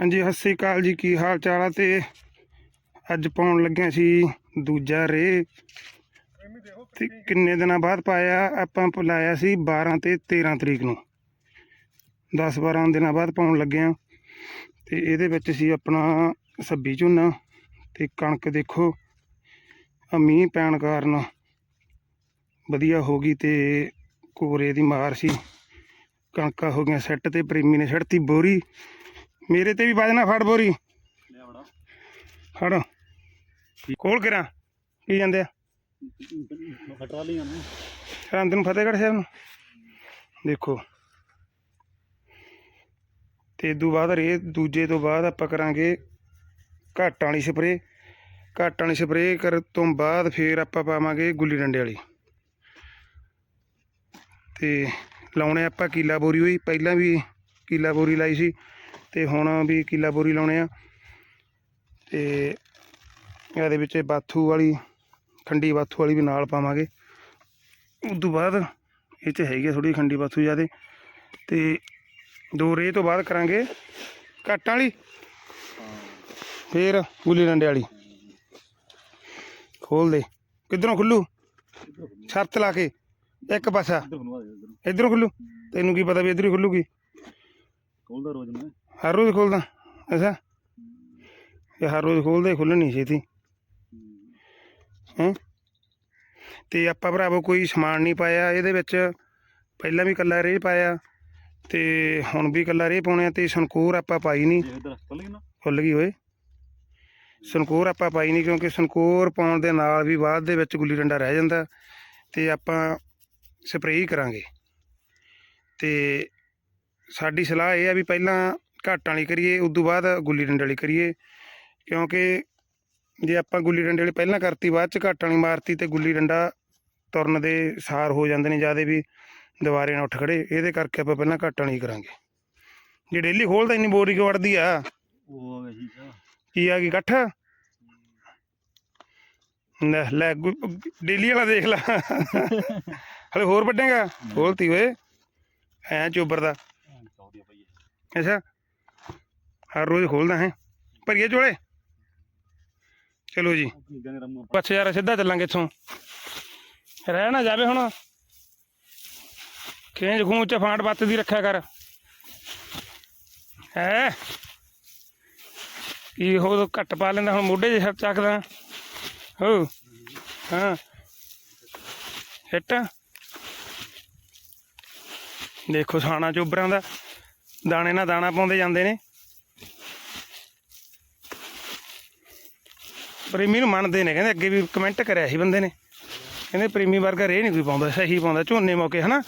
ਹਾਂਜੀ, ਸਤਿ ਸ੍ਰੀ ਅਕਾਲ ਜੀ। ਕੀ ਹਾਲ ਚਾਲ ਆ ਤੇ ਅੱਜ ਪਾਉਣ ਲੱਗਿਆ ਸੀ ਦੂਜਾ ਰੇ ਤੇ ਕਿੰਨੇ ਦਿਨਾਂ ਬਾਅਦ ਪਾਇਆ? ਆਪਾਂ ਲਾਇਆ ਸੀ 12 ਤੇ 13 ਤਰੀਕ ਨੂੰ। 10 12 ਦਿਨਾਂ ਬਾਅਦ ਪਾਉਣ ਲੱਗਿਆ। ਤੇ ਇਹਦੇ ਵਿੱਚ ਸੀ ਆਪਣਾ ਸੱਬੀ ਝੋਨਾ ਤੇ ਕਣਕ ਦੇਖੋ ਆ ਮੀਂਹ ਪੈਣ ਕਾਰਨ ਵਧੀਆ ਹੋ ਗਈ ਤੇ ਕੋਰੇ ਦੀ ਮਾਰ ਸੀ। ਕਣਕਾਂ ਹੋ ਗਈਆਂ ਸੈੱਟ ਤੇ ਪ੍ਰੇਮੀ ਨੇ ਛੱਡਤੀ ਬੋਰੀ। ਮੇਰੇ ਤੇ ਵੀ ਬਾਜਣਾ ਫੜ ਬੋਰੀ। ਫੜ। ਕੋਲ ਕਰਾਂ ਕੀ ਜਾਂਦੇ ਆ? ਹਟਾ ਲਈਆਂ ਨੇ। ਸਰਹੰਦ ਨੂੰ ਫਤਿਹਗੜ੍ਹ ਸਾਹਿਬ ਨੂੰ। ਦੇਖੋ। ਤੇ ਇਦੋਂ ਬਾਅਦ ਰੇ ਦੂਜੇ ਤੋਂ ਬਾਅਦ ਆਪਾਂ ਕਰਾਂਗੇ ਘਾਟਾਂ ਵਾਲੀ ਸਪਰੇ ਘਾਟਾਂ ਵਾਲੀ ਸਪਰੇ ਕਰ ਤੋਂ ਬਾਅਦ ਫੇਰ ਆਪਾਂ ਪਾਵਾਂਗੇ ਗੁੱਲੀ ਡੰਡੇ ਵਾਲੀ। ਤੇ ਲਾਉਣੇ ਆਪਾਂ ਕੀਲਾ ਬੋਰੀ ਹੋਈ। ਪਹਿਲਾਂ ਵੀ ਕੀਲਾ ਬੋਰੀ ਲਾਈ ਸੀ। ਤੇ ਹੁਣ ਵੀ ਕੀਲਾ ਬੋਰੀ ਲਾਉਣੇ ਆ। ਤੇ ਇਹਦੇ ਵਿੱਚ ਬਾਥੂ ਵਾਲੀ ਖੰਡੀ ਬਾਥੂ ਵਾਲੀ ਵੀ ਨਾਲ ਪਾਵਾਂਗੇ। ਉਸ ਤੋਂ ਬਾਅਦ ਇਹ ਚ ਹੈਗੀ ਥੋੜੀ ਖੰਡੀ ਬਾਥੂ ਜਿਆਦੇ। ਤੇ ਦੋ ਰੇ ਤੋਂ ਬਾਅਦ ਕਰਾਂਗੇ ਘਾਟਾਂ ਵਾਲੀ। ਫੇਰ ਗੁੱਲੀ ਡੰਡੇ ਵਾਲੀ। ਖੋਲ ਦੇ। ਕਿੱਧਰੋਂ ਖੁੱਲੂ? ਸ਼ਰਤ ਲਾ ਕੇ ਇੱਕ ਪਾਸਾ। ਇਧਰੋਂ ਖੁੱਲੂ? ਤੈਨੂੰ ਕੀ ਪਤਾ ਵੀ ਇਧਰ ਹੀ ਖੁੱਲੂਗੀ। ਖੋਲਦਾ ਰੋਜ਼ ਮੈਂ। ਹਰ ਰੋਜ਼ ਖੋਲਦਾ ਅੱਛਾ। ਇਹ ਹਰ ਰੋਜ਼ ਖੋਲਦਾ ਖੁੱਲਣੀ ਛੇਤੀ। ਹੈਂ। ਤੇ ਆਪਾਂ ਭਰਾਵੋ ਕੋਈ ਸਮਾਨ ਨਹੀਂ ਪਾਇਆ ਇਹਦੇ ਵਿੱਚ ਪਹਿਲਾਂ ਵੀ ਕੱਲਾ ਰੇਹ ਪਾਇਆ ਤੇ ਹੁਣ ਵੀ ਕੱਲਾ ਰੇਹ ਪਾਉਣੇ ਆ ਤੇ ਸੰਕੂਰ ਆਪਾਂ ਪਾਈ ਨਹੀਂ ਖੁੱਲ ਗਈ ਨਾ? ਖੁੱਲ ਗਈ ਓਏ। ਸੰਕੂਰ ਆਪਾਂ ਪਾਈ ਨਹੀਂ ਕਿਉਂਕਿ ਸੰਕੂਰ ਪਾਉਣ ਦੇ ਨਾਲ ਵੀ ਬਾਅਦ ਦੇ ਵਿੱਚ ਗੁੱਲੀ ਡੰਡਾ ਰਹਿ ਜਾਂਦਾ ਤੇ ਆਪਾਂ ਸਪਰੇਅ ਕਰਾਂਗੇ। ਤੇ ਸਾਡੀ ਸਲਾਹ ਇਹ ਆ ਵੀ ਪਹਿਲਾਂ ਘਾਟਾਂ ਵਾਲੀ ਕਰੀਏ ਉਸ ਤੋਂ ਬਾਅਦ ਗੁੱਲੀ ਡੰਡੇ ਵਾਲੀ ਕਰੀਏ। ਕਿਉਂਕਿ ਜੇ ਆਪਾਂ ਗੁੱਲੀ ਡੰਡੇ ਵਾਲੀ ਪਹਿਲਾਂ ਕਰਤੀ ਬਾਅਦ ਚ ਘਾਟਾਂ ਵਾਲੀ ਮਾਰਤੀ ਤੇ ਗੁੱਲੀ ਡੰਡਾ ਤੁਰਨ ਦੇ ਸਾਰ ਹੋ ਜਾਂਦੇ ਨੇ ਜਿਆਦੇ ਵੀ ਦੁਬਾਰੇ ਨਾ ਉੱਠ ਖੜੇ। ਇਹਦੇ ਕਰਕੇ ਆਪਾਂ ਪਹਿਲਾਂ ਘਾਟਾਂ ਵਾਲੀ ਕਰਾਂਗੇ। ਜੇ ਡੇਲੀ ਖੋਲਦਾ ਇੰਨੀ ਬੋਰੀ ਕਿਉਂ ਵੜਦੀ ਆ? ਉਹ ਕੀ ਆ ਗਈ ਇਕੱਠ ਲੈ ਲੈ ਡੇਲੀ ਵਾਲਾ ਦੇਖ ਲੈ। ਹਲੇ ਹੋਰ ਵੱਡੇਗਾ ਖੋਲਤੀ ਓਏ। ਐ ਚੋਬਰ ਦਾ। ਚੌਦੀ ਪਈ ਹੈ ਅੱਛਾ। ਹਰ ਰੋਜ਼ ਖੋਲਦਾ ਹੈ। ਭਰੀਏ ਚੋਲੇ? ਚਲੋ ਜੀ। ਕੀ ਯਾਰ, ਸਿੱਧਾ ਚੱਲਾਂਗੇ ਇੱਥੋਂ। ਰਹਿ ਨਾ ਜਾਵੇ ਹੁਣ। ਖੇਂਜ ਖੂੰਚ ਚ ਫਾਂਟ ਬੱਤ ਦੀ ਰੱਖਿਆ ਕਰ। ਹੈ? ਕੀ ਹੋ ਘੱਟ ਪਾ ਲੈਂਦਾ, ਹੁਣ ਮੋਢੇ 'ਚ ਚੱਕਦਾ। ਹੋ। ਹਾਂ। ਹਿੱਟ। ਦੇਖੋ ਸਾਣਾ ਚੋਬਰਾਂ ਦਾ। ਦਾਣੇ ਨਾਲ ਦਾਣਾ ਪਾਉਂਦੇ ਜਾਂਦੇ ਨੇ। ਪ੍ਰੇਮੀ ਨੂੰ ਮੰਨਦੇ ਨੇ, ਕਹਿੰਦੇ ਅੱਗੇ ਵੀ ਕਮੈਂਟ ਕਰਿਆ ਸੀ ਬੰਦੇ ਨੇ। ਕਹਿੰਦੇ ਪ੍ਰੇਮੀ ਵਰਗਾ ਰੇ ਨਹੀਂ ਕੋਈ ਪਾਉਂਦਾ, ਸਹੀ ਪਾਉਂਦਾ, ਝੋਨੇ ਮੌਕੇ, ਹਨਾ?